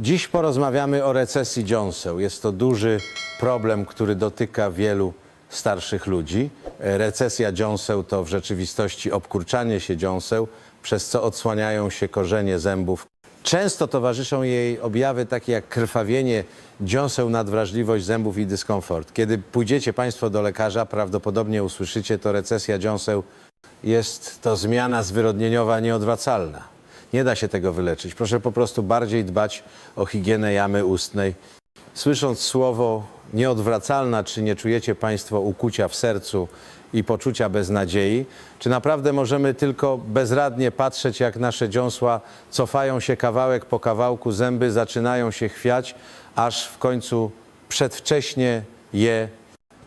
Dziś porozmawiamy o recesji dziąseł. Jest to duży problem, który dotyka wielu starszych ludzi. E, Recesja dziąseł to w rzeczywistości obkurczanie się dziąseł, przez co odsłaniają się korzenie zębów. Często towarzyszą jej objawy takie jak krwawienie dziąseł, nadwrażliwość zębów i dyskomfort. Kiedy pójdziecie Państwo do lekarza, prawdopodobnie usłyszycie to recesja dziąseł jest to zmiana zwyrodnieniowa nieodwracalna. Nie da się tego wyleczyć. Proszę po prostu bardziej dbać o higienę jamy ustnej. Słysząc słowo nieodwracalna, czy nie czujecie Państwo ukucia w sercu i poczucia beznadziei? Czy naprawdę możemy tylko bezradnie patrzeć, jak nasze dziąsła cofają się kawałek po kawałku, zęby zaczynają się chwiać, aż w końcu przedwcześnie je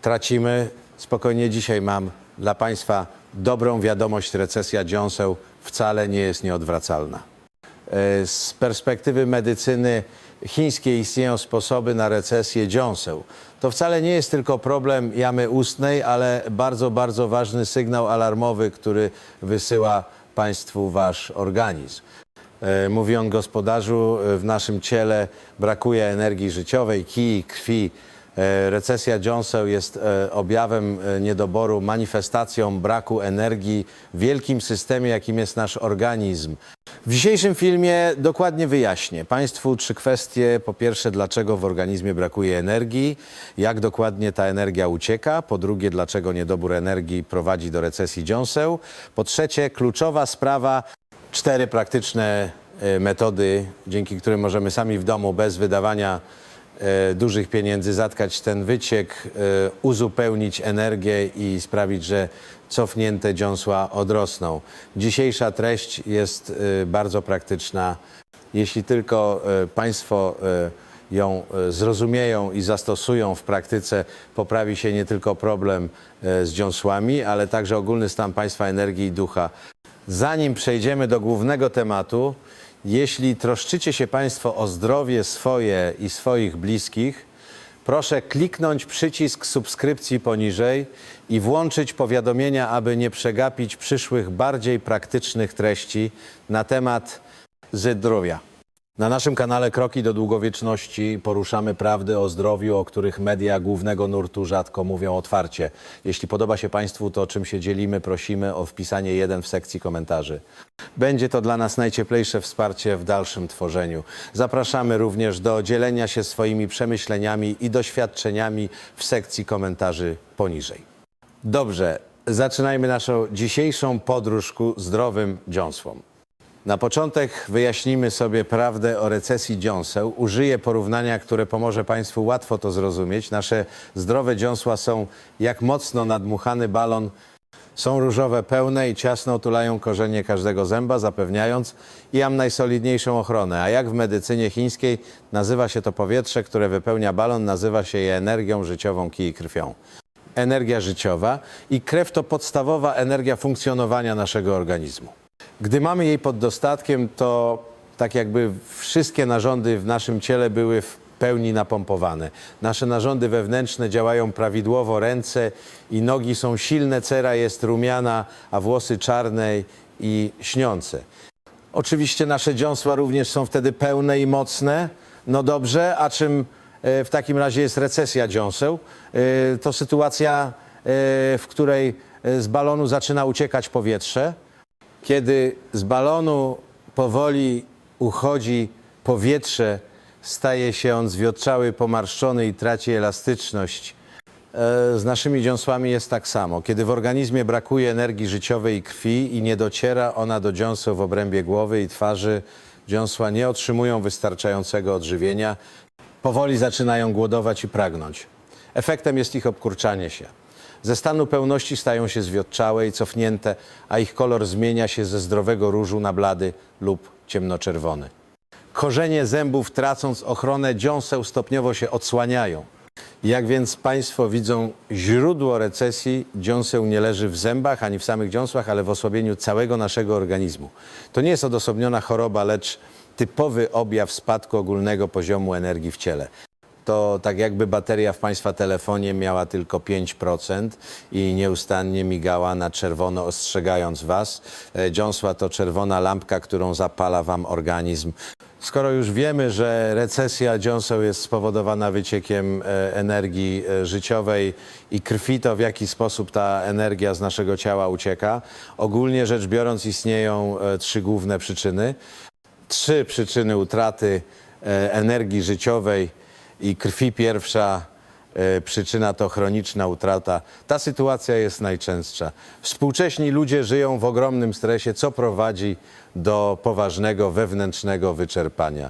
tracimy? Spokojnie dzisiaj mam dla Państwa dobrą wiadomość. Recesja dziąseł wcale nie jest nieodwracalna. E, Z perspektywy medycyny chińskiej istnieją sposoby na recesję dziąseł. To wcale nie jest tylko problem jamy ustnej, ale bardzo, bardzo ważny sygnał alarmowy, który wysyła Państwu Wasz organizm. E, Mówi on gospodarzu, e, w naszym ciele brakuje energii życiowej, kij, krwi. E, Recesja dziąseł jest e, objawem e, niedoboru, manifestacją braku energii w wielkim systemie, jakim jest nasz organizm. W dzisiejszym filmie dokładnie wyjaśnię Państwu trzy kwestie. Po pierwsze, dlaczego w organizmie brakuje energii, jak dokładnie ta energia ucieka. Po drugie, dlaczego niedobór energii prowadzi do recesji dziąseł. Po trzecie, kluczowa sprawa, cztery praktyczne metody, dzięki którym możemy sami w domu bez wydawania dużych pieniędzy zatkać ten wyciek, e, uzupełnić energię i sprawić, że cofnięte dziąsła odrosną. Dzisiejsza treść jest e, bardzo praktyczna. Jeśli tylko e, Państwo e, ją e, zrozumieją i zastosują w praktyce, poprawi się nie tylko problem e, z dziąsłami, ale także ogólny stan Państwa energii i ducha. Zanim przejdziemy do głównego tematu, jeśli troszczycie się Państwo o zdrowie swoje i swoich bliskich, proszę kliknąć przycisk subskrypcji poniżej i włączyć powiadomienia, aby nie przegapić przyszłych bardziej praktycznych treści na temat zdrowia. Na naszym kanale Kroki do Długowieczności poruszamy prawdy o zdrowiu, o których media głównego nurtu rzadko mówią otwarcie. Jeśli podoba się Państwu to, czym się dzielimy, prosimy o wpisanie jeden w sekcji komentarzy. Będzie to dla nas najcieplejsze wsparcie w dalszym tworzeniu. Zapraszamy również do dzielenia się swoimi przemyśleniami i doświadczeniami w sekcji komentarzy poniżej. Dobrze, zaczynajmy naszą dzisiejszą podróż ku zdrowym dziąsłom. Na początek wyjaśnimy sobie prawdę o recesji dziąseł. Użyję porównania, które pomoże Państwu łatwo to zrozumieć. Nasze zdrowe dziąsła są jak mocno nadmuchany balon. Są różowe, pełne i ciasno otulają korzenie każdego zęba, zapewniając jam najsolidniejszą ochronę. A jak w medycynie chińskiej nazywa się to powietrze, które wypełnia balon, nazywa się je energią życiową kij i krwią energia życiowa i krew to podstawowa energia funkcjonowania naszego organizmu. Gdy mamy jej pod dostatkiem, to tak jakby wszystkie narządy w naszym ciele były w pełni napompowane. Nasze narządy wewnętrzne działają prawidłowo, ręce i nogi są silne, cera jest rumiana, a włosy czarne i śniące. Oczywiście nasze dziąsła również są wtedy pełne i mocne. No dobrze, a czym e, w takim razie jest recesja dziąseł? E, To sytuacja, e, w której z balonu zaczyna uciekać powietrze. Kiedy z balonu powoli uchodzi powietrze, staje się on zwiotczały, pomarszczony i traci elastyczność. E, Z naszymi dziąsłami jest tak samo. Kiedy w organizmie brakuje energii życiowej i krwi i nie dociera ona do dziąseł w obrębie głowy i twarzy, dziąsła nie otrzymują wystarczającego odżywienia, powoli zaczynają głodować i pragnąć. Efektem jest ich obkurczanie się. Ze stanu pełności stają się zwiotczałe i cofnięte, a ich kolor zmienia się ze zdrowego różu na blady lub ciemnoczerwony. Korzenie zębów, tracąc ochronę dziąseł, stopniowo się odsłaniają. Jak więc Państwo widzą, źródło recesji dziąseł nie leży w zębach ani w samych dziąsłach, ale w osłabieniu całego naszego organizmu. To nie jest odosobniona choroba, lecz typowy objaw spadku ogólnego poziomu energii w ciele. To tak jakby bateria w Państwa telefonie miała tylko 5% i nieustannie migała na czerwono, ostrzegając Was. E, Dziąsła to czerwona lampka, którą zapala Wam organizm. Skoro już wiemy, że recesja dziąseł jest spowodowana wyciekiem e, energii e, życiowej i krwi, to w jaki sposób ta energia z naszego ciała ucieka? Ogólnie rzecz biorąc istnieją trzy główne przyczyny trzy przyczyny utraty energii życiowej i krwi. Pierwsza e, przyczyna to chroniczna utrata. Ta sytuacja jest najczęstsza. Współcześni ludzie żyją w ogromnym stresie, co prowadzi do poważnego wewnętrznego wyczerpania.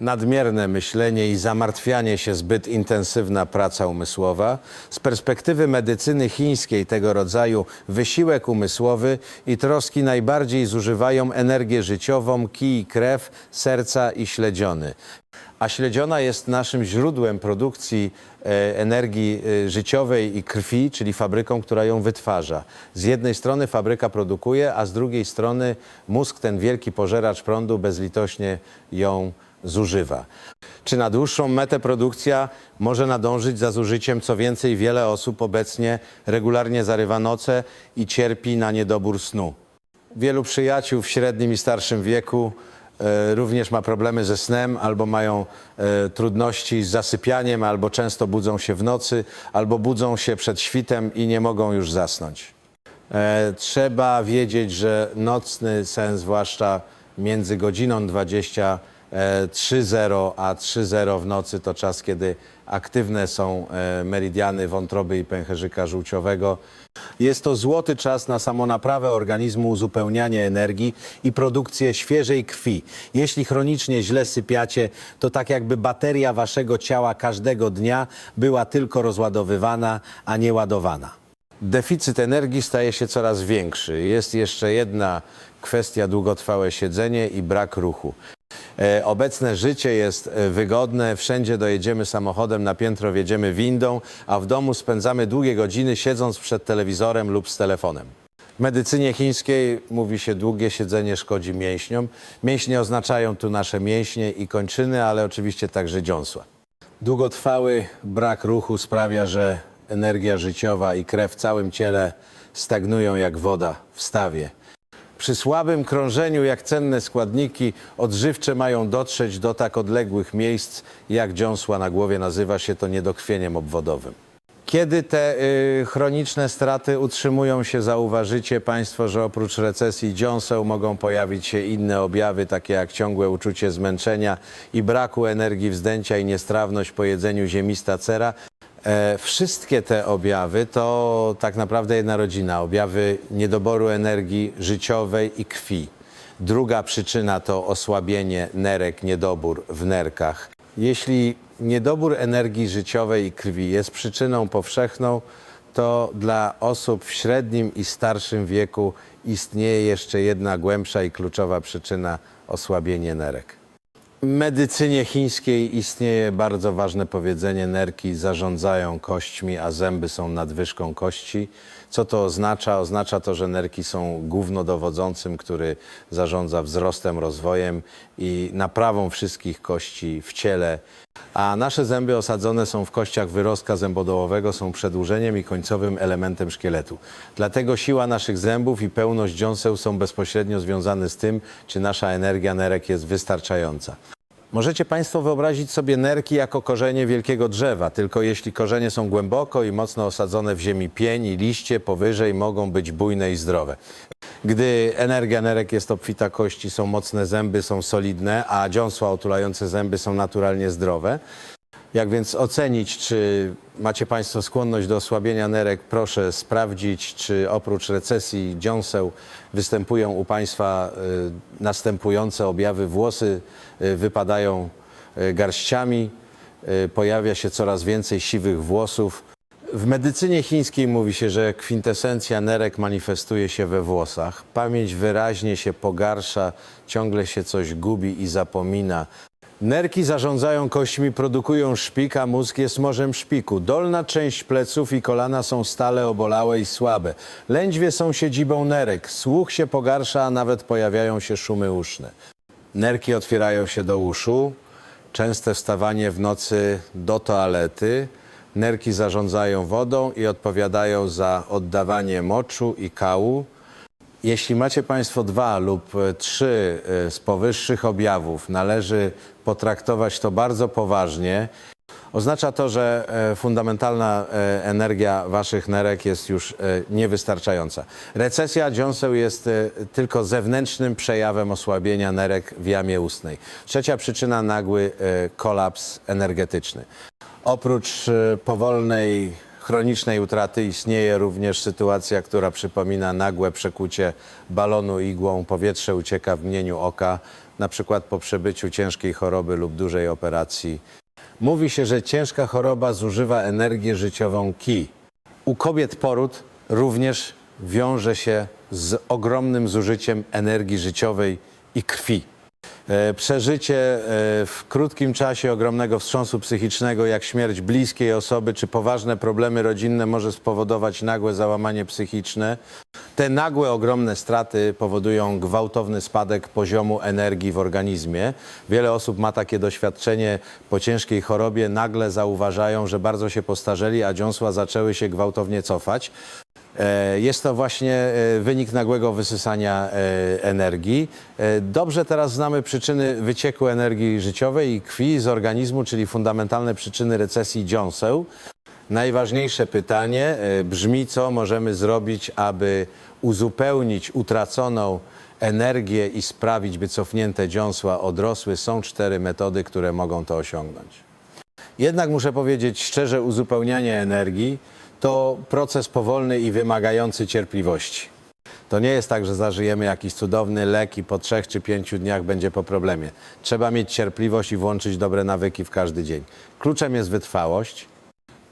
Nadmierne myślenie i zamartwianie się, zbyt intensywna praca umysłowa. Z perspektywy medycyny chińskiej tego rodzaju wysiłek umysłowy i troski najbardziej zużywają energię życiową, kij krew, serca i śledziony. A śledziona jest naszym źródłem produkcji e, energii e, życiowej i krwi, czyli fabryką, która ją wytwarza. Z jednej strony fabryka produkuje, a z drugiej strony mózg, ten wielki pożeracz prądu, bezlitośnie ją zużywa. Czy na dłuższą metę produkcja może nadążyć za zużyciem? Co więcej, wiele osób obecnie regularnie zarywa noce i cierpi na niedobór snu. Wielu przyjaciół w średnim i starszym wieku e, również ma problemy ze snem, albo mają e, trudności z zasypianiem, albo często budzą się w nocy, albo budzą się przed świtem i nie mogą już zasnąć. E, trzeba wiedzieć, że nocny sen, zwłaszcza między godziną 20 e, 3.00 a 3.00 w nocy, to czas, kiedy aktywne są e, meridiany wątroby i pęcherzyka żółciowego. Jest to złoty czas na samonaprawę organizmu, uzupełnianie energii i produkcję świeżej krwi. Jeśli chronicznie źle sypiacie, to tak jakby bateria waszego ciała każdego dnia była tylko rozładowywana, a nie ładowana. Deficyt energii staje się coraz większy. Jest jeszcze jedna kwestia długotrwałe siedzenie i brak ruchu. E, Obecne życie jest e, wygodne, wszędzie dojedziemy samochodem, na piętro wjedziemy windą, a w domu spędzamy długie godziny siedząc przed telewizorem lub z telefonem. W medycynie chińskiej mówi się długie siedzenie szkodzi mięśniom. Mięśnie oznaczają tu nasze mięśnie i kończyny, ale oczywiście także dziąsła. Długotrwały brak ruchu sprawia, że energia życiowa i krew w całym ciele stagnują jak woda w stawie. Przy słabym krążeniu, jak cenne składniki odżywcze mają dotrzeć do tak odległych miejsc, jak dziąsła na głowie, nazywa się to niedokrwieniem obwodowym. Kiedy te y, chroniczne straty utrzymują się, zauważycie Państwo, że oprócz recesji dziąseł mogą pojawić się inne objawy, takie jak ciągłe uczucie zmęczenia i braku energii wzdęcia i niestrawność po jedzeniu ziemista cera. E, wszystkie te objawy to tak naprawdę jedna rodzina. Objawy niedoboru energii życiowej i krwi. Druga przyczyna to osłabienie nerek, niedobór w nerkach. Jeśli niedobór energii życiowej i krwi jest przyczyną powszechną, to dla osób w średnim i starszym wieku istnieje jeszcze jedna głębsza i kluczowa przyczyna osłabienie nerek. Medycynie chińskiej istnieje bardzo ważne powiedzenie: nerki zarządzają kośćmi, a zęby są nadwyżką kości. Co to oznacza? Oznacza to, że nerki są głównodowodzącym, który zarządza wzrostem, rozwojem i naprawą wszystkich kości w ciele. A nasze zęby osadzone są w kościach wyrostka zębodołowego, są przedłużeniem i końcowym elementem szkieletu. Dlatego siła naszych zębów i pełność dziąseł są bezpośrednio związane z tym, czy nasza energia nerek jest wystarczająca. Możecie Państwo wyobrazić sobie nerki jako korzenie wielkiego drzewa, tylko jeśli korzenie są głęboko i mocno osadzone w ziemi pień i liście powyżej mogą być bujne i zdrowe. Gdy energia nerek jest obfita kości, są mocne zęby, są solidne, a dziąsła otulające zęby są naturalnie zdrowe. Jak więc ocenić, czy macie Państwo skłonność do osłabienia nerek, proszę sprawdzić, czy oprócz recesji dziąseł występują u Państwa y, następujące objawy. Włosy wypadają y, garściami, y, pojawia się coraz więcej siwych włosów. W medycynie chińskiej mówi się, że kwintesencja nerek manifestuje się we włosach. Pamięć wyraźnie się pogarsza, ciągle się coś gubi i zapomina. Nerki zarządzają kośćmi, produkują szpik, a mózg jest morzem szpiku. Dolna część pleców i kolana są stale obolałe i słabe. Lędźwie są siedzibą nerek. Słuch się pogarsza, a nawet pojawiają się szumy uszne. Nerki otwierają się do uszu częste wstawanie w nocy do toalety. Nerki zarządzają wodą i odpowiadają za oddawanie moczu i kału. Jeśli macie Państwo dwa lub trzy e, z powyższych objawów, należy potraktować to bardzo poważnie. Oznacza to, że e, fundamentalna e, energia Waszych nerek jest już e, niewystarczająca. Recesja dziąseł jest tylko zewnętrznym przejawem osłabienia nerek w jamie ustnej. Trzecia przyczyna nagły kolaps energetyczny. Oprócz powolnej, chronicznej utraty istnieje również sytuacja, która przypomina nagłe przekucie balonu igłą. Powietrze ucieka w mgnieniu oka, na przykład po przebyciu ciężkiej choroby lub dużej operacji. Mówi się, że ciężka choroba zużywa energię życiową ki. U kobiet poród również wiąże się z ogromnym zużyciem energii życiowej i krwi. E, Przeżycie e, w krótkim czasie ogromnego wstrząsu psychicznego, jak śmierć bliskiej osoby czy poważne problemy rodzinne, może spowodować nagłe załamanie psychiczne. Te nagłe, ogromne straty powodują gwałtowny spadek poziomu energii w organizmie. Wiele osób ma takie doświadczenie po ciężkiej chorobie, nagle zauważają, że bardzo się postarzeli, a dziąsła zaczęły się gwałtownie cofać. E, Jest to właśnie e, wynik nagłego wysysania e, energii. Dobrze teraz znamy przyczyny wycieku energii życiowej i krwi z organizmu, czyli fundamentalne przyczyny recesji dziąseł. Najważniejsze pytanie brzmi, co możemy zrobić, aby uzupełnić utraconą energię i sprawić, by cofnięte dziąsła odrosły. Są cztery metody, które mogą to osiągnąć. Jednak muszę powiedzieć szczerze, uzupełnianie energii to proces powolny i wymagający cierpliwości. To nie jest tak, że zażyjemy jakiś cudowny lek i po trzech czy pięciu dniach będzie po problemie. Trzeba mieć cierpliwość i włączyć dobre nawyki w każdy dzień. Kluczem jest wytrwałość.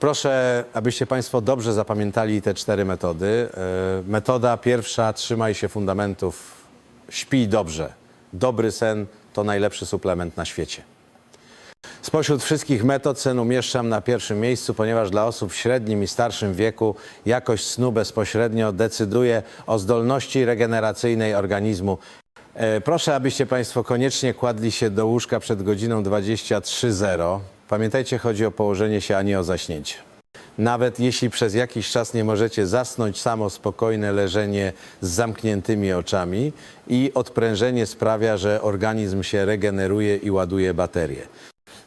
Proszę, abyście Państwo dobrze zapamiętali te cztery metody. E, Metoda pierwsza, trzymaj się fundamentów, śpij dobrze. Dobry sen to najlepszy suplement na świecie. Spośród wszystkich metod sen umieszczam na pierwszym miejscu, ponieważ dla osób w średnim i starszym wieku jakość snu bezpośrednio decyduje o zdolności regeneracyjnej organizmu. E, Proszę, abyście Państwo koniecznie kładli się do łóżka przed godziną 23.00. Pamiętajcie, chodzi o położenie się, a nie o zaśnięcie. Nawet jeśli przez jakiś czas nie możecie zasnąć, samo spokojne leżenie z zamkniętymi oczami i odprężenie sprawia, że organizm się regeneruje i ładuje baterie.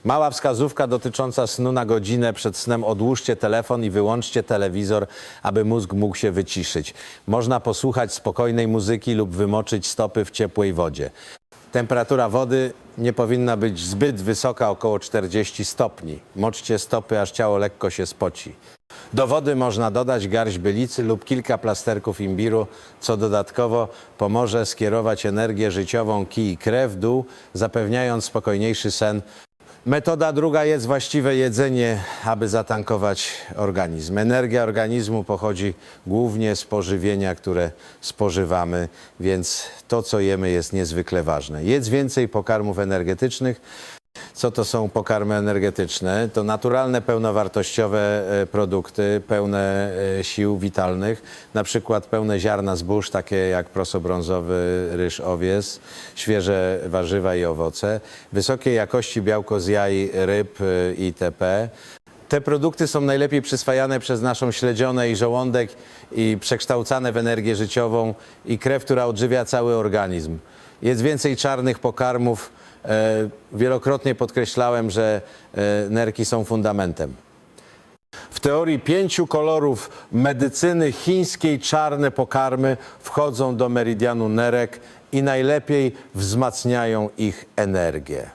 Mała wskazówka dotycząca snu na godzinę przed snem. Odłóżcie telefon i wyłączcie telewizor, aby mózg mógł się wyciszyć. Można posłuchać spokojnej muzyki lub wymoczyć stopy w ciepłej wodzie. Temperatura wody nie powinna być zbyt wysoka, około 40 stopni. Moczcie stopy, aż ciało lekko się spoci. Do wody można dodać garść bylicy lub kilka plasterków imbiru, co dodatkowo pomoże skierować energię życiową kij i krew w dół, zapewniając spokojniejszy sen Metoda druga jest właściwe jedzenie, aby zatankować organizm. Energia organizmu pochodzi głównie z pożywienia, które spożywamy, więc to, co jemy, jest niezwykle ważne. Jedz więcej pokarmów energetycznych. Co to są pokarmy energetyczne? To naturalne, pełnowartościowe e, produkty, pełne e, sił witalnych, na przykład pełne ziarna zbóż, takie jak prosobrązowy ryż owies, świeże warzywa i owoce, wysokiej jakości białko z jaj, ryb e, itp. Te produkty są najlepiej przyswajane przez naszą śledzionę i żołądek i przekształcane w energię życiową i krew, która odżywia cały organizm. Jest więcej czarnych pokarmów. E, wielokrotnie podkreślałem, że e, nerki są fundamentem. W teorii pięciu kolorów medycyny chińskiej czarne pokarmy wchodzą do meridianu nerek i najlepiej wzmacniają ich energię.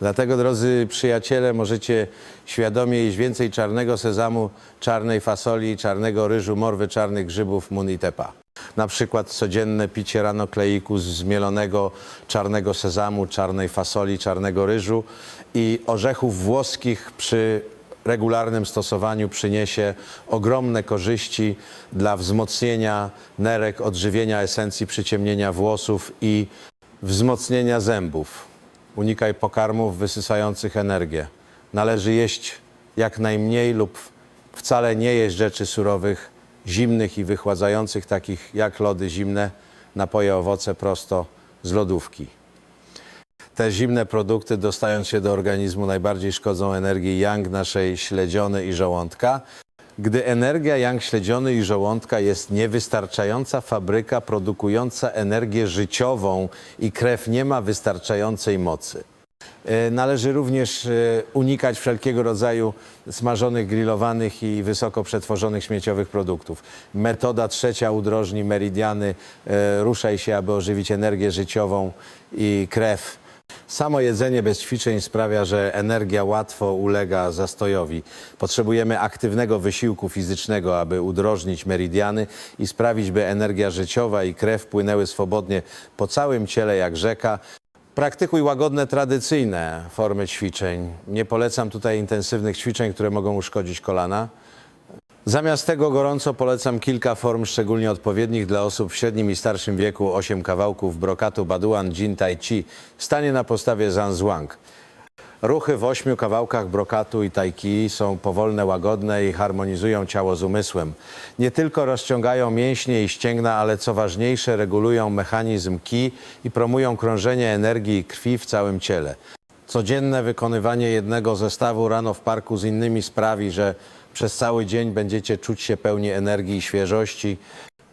Dlatego, drodzy przyjaciele, możecie świadomie jeść więcej czarnego sezamu, czarnej fasoli, czarnego ryżu, morwy, czarnych grzybów, mun i tepa. Na przykład codzienne picie rano kleiku z zmielonego czarnego sezamu, czarnej fasoli, czarnego ryżu i orzechów włoskich przy regularnym stosowaniu przyniesie ogromne korzyści dla wzmocnienia nerek, odżywienia esencji przyciemnienia włosów i wzmocnienia zębów. Unikaj pokarmów wysysających energię. Należy jeść jak najmniej lub wcale nie jeść rzeczy surowych, zimnych i wychładzających, takich jak lody zimne, napoje, owoce prosto z lodówki. te zimne produkty, dostając się do organizmu, najbardziej szkodzą energii yang naszej śledziony i żołądka. Gdy energia yang śledziony i żołądka jest niewystarczająca, fabryka produkująca energię życiową i krew nie ma wystarczającej mocy. E, Należy również e, unikać wszelkiego rodzaju smażonych, grillowanych i wysoko przetworzonych śmieciowych produktów. Metoda trzecia udrożni meridiany, e, ruszaj się, aby ożywić energię życiową i krew. Samo jedzenie bez ćwiczeń sprawia, że energia łatwo ulega zastojowi. Potrzebujemy aktywnego wysiłku fizycznego, aby udrożnić meridiany i sprawić, by energia życiowa i krew płynęły swobodnie po całym ciele jak rzeka. Praktykuj łagodne, tradycyjne formy ćwiczeń. Nie polecam tutaj intensywnych ćwiczeń, które mogą uszkodzić kolana. Zamiast tego gorąco polecam kilka form szczególnie odpowiednich dla osób w średnim i starszym wieku. 8 kawałków brokatu Baduan Jin Tai Chi stanie na postawie Zanzhuang. Ruchy w ośmiu kawałkach brokatu i tai chi są powolne, łagodne i harmonizują ciało z umysłem. Nie tylko rozciągają mięśnie i ścięgna, ale co ważniejsze, regulują mechanizm ki i promują krążenie energii i krwi w całym ciele. Codzienne wykonywanie jednego zestawu rano w parku z innymi sprawi, że przez cały dzień będziecie czuć się pełni energii i świeżości.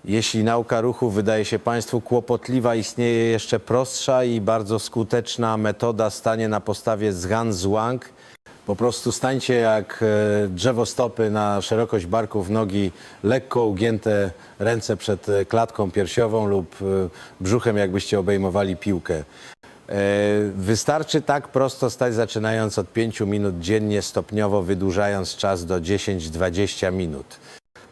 Jeśli nauka ruchu wydaje się Państwu kłopotliwa, istnieje jeszcze prostsza i bardzo skuteczna metoda stanie na postawie Zhan Zhuang. Po prostu stańcie jak e, drzewostopy na szerokość barków, nogi lekko ugięte, ręce przed e, klatką piersiową lub e, brzuchem, jakbyście obejmowali piłkę. Wystarczy tak prosto stać, zaczynając od 5 minut dziennie, stopniowo wydłużając czas do 10-20 minut.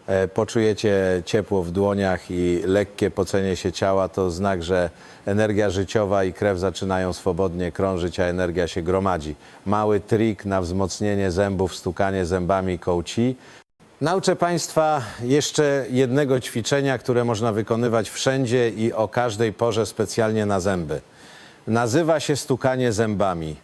E, Poczujecie ciepło w dłoniach i lekkie pocenie się ciała, to znak, że energia życiowa i krew zaczynają swobodnie krążyć, a energia się gromadzi. Mały trik na wzmocnienie zębów, stukanie zębami kołci. Nauczę Państwa jeszcze jednego ćwiczenia, które można wykonywać wszędzie i o każdej porze specjalnie na zęby. Nazywa się stukanie zębami.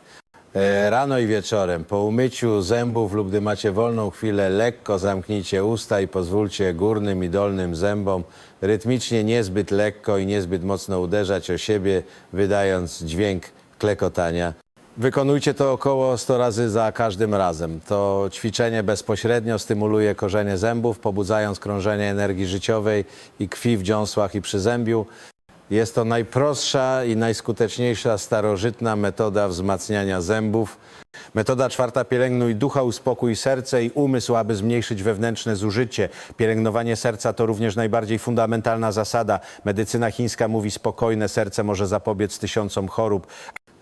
E, Rano i wieczorem, po umyciu zębów lub gdy macie wolną chwilę, lekko zamknijcie usta i pozwólcie górnym i dolnym zębom rytmicznie, niezbyt lekko i niezbyt mocno uderzać o siebie, wydając dźwięk klekotania. Wykonujcie to około 100 razy za każdym razem. To ćwiczenie bezpośrednio stymuluje korzenie zębów, pobudzając krążenie energii życiowej i krwi w dziąsłach i przyzębiu. Jest to najprostsza i najskuteczniejsza starożytna metoda wzmacniania zębów. Metoda czwarta pielęgnuj ducha, uspokój serce i umysł, aby zmniejszyć wewnętrzne zużycie. Pielęgnowanie serca to również najbardziej fundamentalna zasada. Medycyna chińska mówi spokojne serce może zapobiec tysiącom chorób.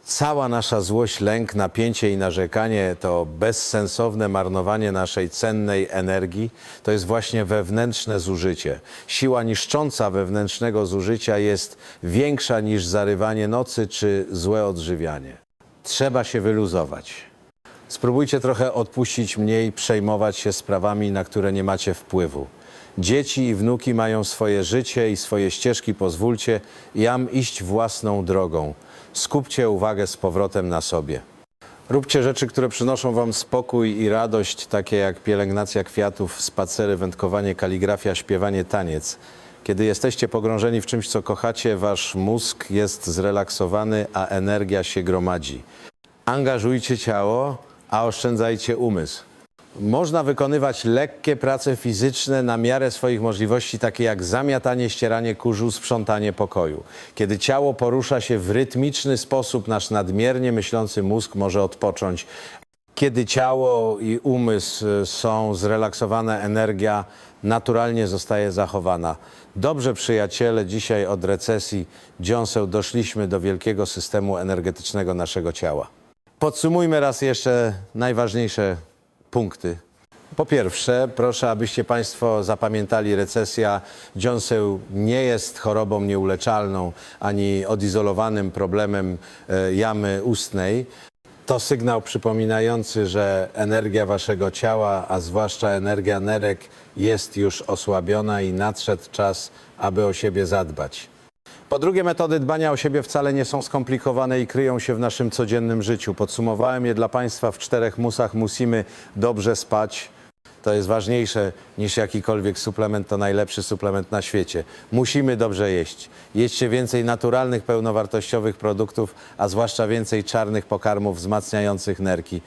Cała nasza złość, lęk, napięcie i narzekanie to bezsensowne marnowanie naszej cennej energii. To jest właśnie wewnętrzne zużycie. Siła niszcząca wewnętrznego zużycia jest większa niż zarywanie nocy czy złe odżywianie. Trzeba się wyluzować. Spróbujcie trochę odpuścić mniej, przejmować się sprawami, na które nie macie wpływu. Dzieci i wnuki mają swoje życie i swoje ścieżki, pozwólcie jam iść własną drogą. Skupcie uwagę z powrotem na sobie. Róbcie rzeczy, które przynoszą Wam spokój i radość, takie jak pielęgnacja kwiatów, spacery, wędkowanie, kaligrafia, śpiewanie, taniec. Kiedy jesteście pogrążeni w czymś, co kochacie, Wasz mózg jest zrelaksowany, a energia się gromadzi. Angażujcie ciało, a oszczędzajcie umysł. Można wykonywać lekkie prace fizyczne na miarę swoich możliwości, takie jak zamiatanie, ścieranie kurzu, sprzątanie pokoju. Kiedy ciało porusza się w rytmiczny sposób, nasz nadmiernie myślący mózg może odpocząć. Kiedy ciało i umysł y, są zrelaksowane, energia naturalnie zostaje zachowana. Dobrze, przyjaciele, dzisiaj od recesji dziąseł doszliśmy do wielkiego systemu energetycznego naszego ciała. Podsumujmy raz jeszcze najważniejsze punkty. Po pierwsze, proszę, abyście Państwo zapamiętali, recesja dziąseł nie jest chorobą nieuleczalną ani odizolowanym problemem e, jamy ustnej. To sygnał przypominający, że energia Waszego ciała, a zwłaszcza energia nerek, jest już osłabiona i nadszedł czas, aby o siebie zadbać. Po drugie, metody dbania o siebie wcale nie są skomplikowane i kryją się w naszym codziennym życiu. Podsumowałem je dla Państwa w czterech musach. Musimy dobrze spać, to jest ważniejsze niż jakikolwiek suplement, to najlepszy suplement na świecie. Musimy dobrze jeść. Jedźcie więcej naturalnych, pełnowartościowych produktów, a zwłaszcza więcej czarnych pokarmów wzmacniających nerki.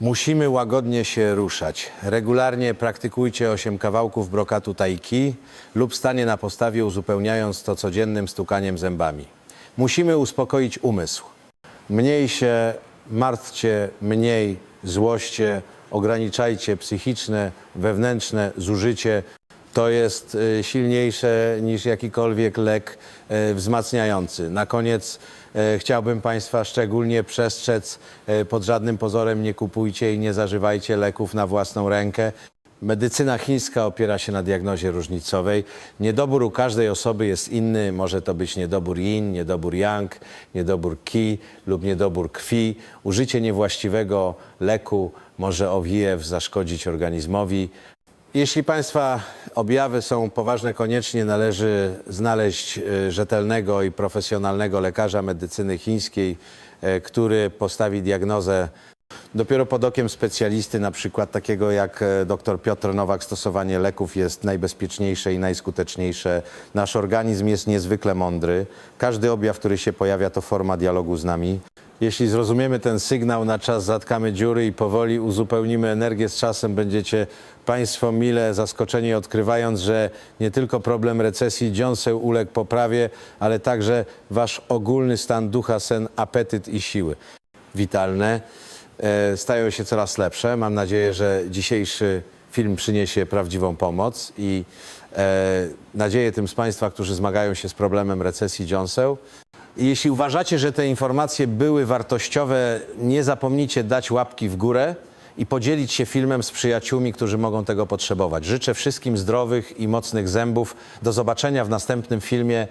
Musimy łagodnie się ruszać. Regularnie praktykujcie 8 kawałków brokatu taiki lub stanie na postawie, uzupełniając to codziennym stukaniem zębami. Musimy uspokoić umysł. Mniej się martwcie, mniej złoście, ograniczajcie psychiczne, wewnętrzne zużycie. To jest y, silniejsze niż jakikolwiek lek y, wzmacniający. Na koniec chciałbym Państwa szczególnie przestrzec, y, pod żadnym pozorem nie kupujcie i nie zażywajcie leków na własną rękę. Medycyna chińska opiera się na diagnozie różnicowej. Niedobór u każdej osoby jest inny. Może to być niedobór yin, niedobór yang, niedobór ki lub niedobór krwi. Użycie niewłaściwego leku może owijew zaszkodzić organizmowi. Jeśli Państwa objawy są poważne, koniecznie należy znaleźć e, rzetelnego i profesjonalnego lekarza medycyny chińskiej, e, który postawi diagnozę Dopiero pod okiem specjalisty, na przykład takiego jak e, dr Piotr Nowak, stosowanie leków jest najbezpieczniejsze i najskuteczniejsze. Nasz organizm jest niezwykle mądry. Każdy objaw, który się pojawia, to forma dialogu z nami. Jeśli zrozumiemy ten sygnał, na czas zatkamy dziury i powoli uzupełnimy energię z czasem, będziecie Państwo mile zaskoczeni, odkrywając, że nie tylko problem recesji dziąseł uległ poprawie, ale także Wasz ogólny stan ducha, sen, apetyt i siły witalne e, stają się coraz lepsze. Mam nadzieję, że dzisiejszy film przyniesie prawdziwą pomoc i e, nadzieję tym z Państwa, którzy zmagają się z problemem recesji dziąseł. Jeśli uważacie, że te informacje były wartościowe, nie zapomnijcie dać łapki w górę i podzielić się filmem z przyjaciółmi, którzy mogą tego potrzebować. Życzę wszystkim zdrowych i mocnych zębów. Do zobaczenia w następnym filmie.